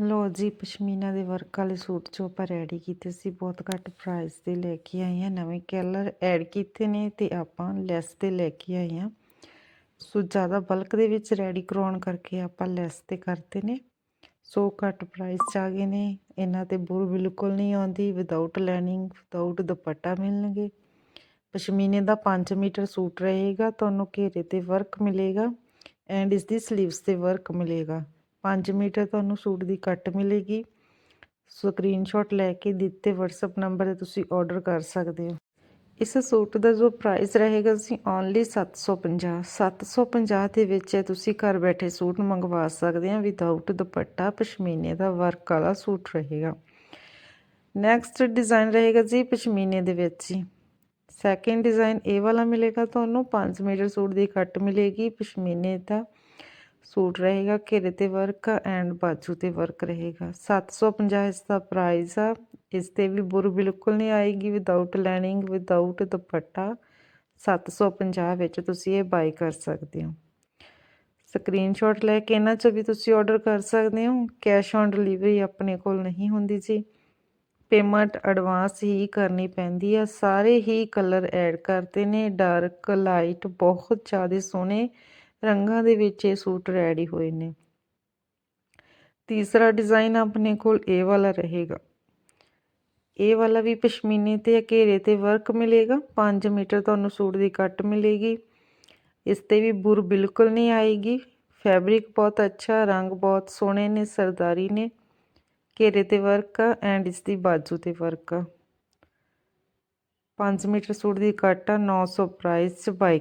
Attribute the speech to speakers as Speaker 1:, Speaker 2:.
Speaker 1: ਲੋ ਜੀ, ਪਸ਼ਮੀਨਾ ਦੇ ਵਰਕ ਵਾਲੇ ਸੂਟ ਜੋ ਆਪਾਂ ਰੈਡੀ ਕੀਤੇ ਸੀ, ਬਹੁਤ ਘੱਟ ਪ੍ਰਾਈਸ ਤੇ ਲੈ ਕੇ ਆਏ ਹਾਂ। ਨਵੇਂ ਕਲਰ ਐਡ ਕੀਤੇ ਨੇ ਤੇ ਆਪਾਂ ਲੈਸ ਤੇ ਲੈ ਕੇ ਆਏ ਹਾਂ। ਸੋ ਜ਼ਿਆਦਾ ਬਲਕ ਦੇ ਵਿੱਚ ਰੈਡੀ ਕਰਾਉਣ ਕਰਕੇ ਆਪਾਂ ਲੈਸ ਤੇ ਕਰਤੇ ਨੇ। ਸੋ ਘੱਟ ਪ੍ਰਾਈਸ ਚ ਆ ਗਏ ਨੇ। ਇਹਨਾਂ ਤੇ ਬੁਰ ਬਿਲਕੁਲ ਨਹੀਂ ਆਉਂਦੀ। ਵਿਦਆਊਟ ਲਾਈਨਿੰਗ ਵਿਦਆਊਟ ਦੁਪੱਟਾ ਮਿਲਣਗੇ। ਪਸ਼ਮੀਨੇ ਦਾ 5 ਮੀਟਰ ਸੂਟ ਰਹੇਗਾ। ਤੁਹਾਨੂੰ ਘੇਰੇ ਤੇ ਵਰਕ ਮਿਲੇਗਾ। ਐਂਡ ਇਸ ਦੀ ਸਲੀਵਸ ਤੇ ਵਰਕ ਮਿਲੇਗਾ। 5 ਮੀਟਰ ਤੁਹਾਨੂੰ ਸੂਟ ਦੀ ਕੱਟ ਮਿਲੇਗੀ। ਸਕਰੀਨਸ਼ਾਟ ਲੈ ਕੇ ਦਿੱਤੇ WhatsApp ਨੰਬਰ ਤੇ ਤੁਸੀਂ ਆਰਡਰ ਕਰ ਸਕਦੇ ਹੋ। ਇਸ ਸੂਟ ਦਾ ਜੋ ਪ੍ਰਾਈਸ ਰਹੇਗਾ ਸੀ ਓਨਲੀ 750 750 ਦੇ ਵਿੱਚ ਤੁਸੀਂ ਘਰ ਬੈਠੇ ਸੂਟ ਮੰਗਵਾ ਸਕਦੇ ਆ ਵਿਦਆਊਟ ਦੁਪੱਟਾ, ਪਸ਼ਮੀਨੇ ਦਾ ਵਰਕ ਵਾਲਾ ਸੂਟ ਰਹੇਗਾ। ਨੈਕਸਟ ਡਿਜ਼ਾਈਨ ਰਹੇਗਾ ਜੀ ਪਸ਼ਮੀਨੇ ਦੇ ਵਿੱਚ ਹੀ ਸੈਕਿੰਡ ਡਿਜ਼ਾਈਨ ਇਹ ਵਾਲਾ ਮਿਲੇਗਾ ਤੁਹਾਨੂੰ 5 ਮੀਟਰ ਸੂਟ ਦੀ ਕੱਟ ਮਿਲੇਗੀ, ਪਸ਼ਮੀਨੇ ਦਾ ਸੂਟ ਰਹੇਗਾ, ਘੇਰੇ ਤੇ ਵਰਕ ਐਂਡ ਬਾਜੂ ਤੇ ਵਰਕ ਰਹੇਗਾ। 750 ਇਸ ਦਾ ਪ੍ਰਾਈਸ ਆ। ਇਸ ਤੇ ਵੀ ਬੁਰ ਬਿਲਕੁਲ ਨਹੀਂ ਆਏਗੀ ਵਿਦਆਊਟ ਲਾਈਨਿੰਗ ਵਿਦਆਊਟ ਦੁਪੱਟਾ। 750 ਵਿੱਚ ਤੁਸੀਂ ਇਹ ਬਾਈ ਕਰ ਸਕਦੇ ਹੋ। ਸਕਰੀਨਸ਼ਾਟ ਲੈ ਕੇ ਇਹਨਾਂ 'ਚ ਵੀ ਤੁਸੀਂ ਆਰਡਰ ਕਰ ਸਕਦੇ ਹੋ। ਕੈਸ਼ ਔਨ ਡਿਲੀਵਰੀ ਆਪਣੇ ਕੋਲ ਨਹੀਂ ਹੁੰਦੀ ਜੀ। ਪੇਮੈਂਟ ਐਡਵਾਂਸ ਹੀ ਕਰਨੀ ਪੈਂਦੀ ਆ। ਸਾਰੇ ਹੀ ਕਲਰ ਐਡ ਕਰਦੇ ਨੇ। ਡਾਰਕ ਲਾਈਟ ਬਹੁਤ ਜ਼ਿਆਦਾ ਸੋਹਣੇ ਰੰਗਾਂ ਦੇ ਵਿੱਚ ਇਹ ਸੂਟ ਰੈਡੀ ਹੋਏ ਨੇ। ਤੀਸਰਾ ਡਿਜ਼ਾਈਨ ਆਪਣੇ ਕੋਲ ਇਹ ਵਾਲਾ ਰਹੇਗਾ। ਇਹ ਵਾਲਾ ਵੀ ਪਸ਼ਮੀਨੇ ਤੇ ਘੇਰੇ ਤੇ ਵਰਕ ਮਿਲੇਗਾ। 5 ਮੀਟਰ ਤੁਹਾਨੂੰ ਸੂਟ ਦੀ ਕੱਟ ਮਿਲੇਗੀ। ਇਸ ਤੇ ਵੀ ਬੁਰ ਬਿਲਕੁਲ ਨਹੀਂ ਆਏਗੀ। ਫੈਬਰਿਕ ਬਹੁਤ ਅੱਛਾ, ਰੰਗ ਬਹੁਤ ਸੋਹਣੇ ਨੇ, ਸਰਦਾਰੀ ਨੇ। ਘੇਰੇ ਤੇ ਵਰਕ ਆ ਐਂਡ ਇਸ ਦੀ ਬਾਜੂ ਤੇ ਵਰਕ ਆ। 5 ਮੀਟਰ ਸੂਟ ਦੀ ਕੱਟ ਆ 900 ਪ੍ਰਾਈਸ ਚ ਬਾਈ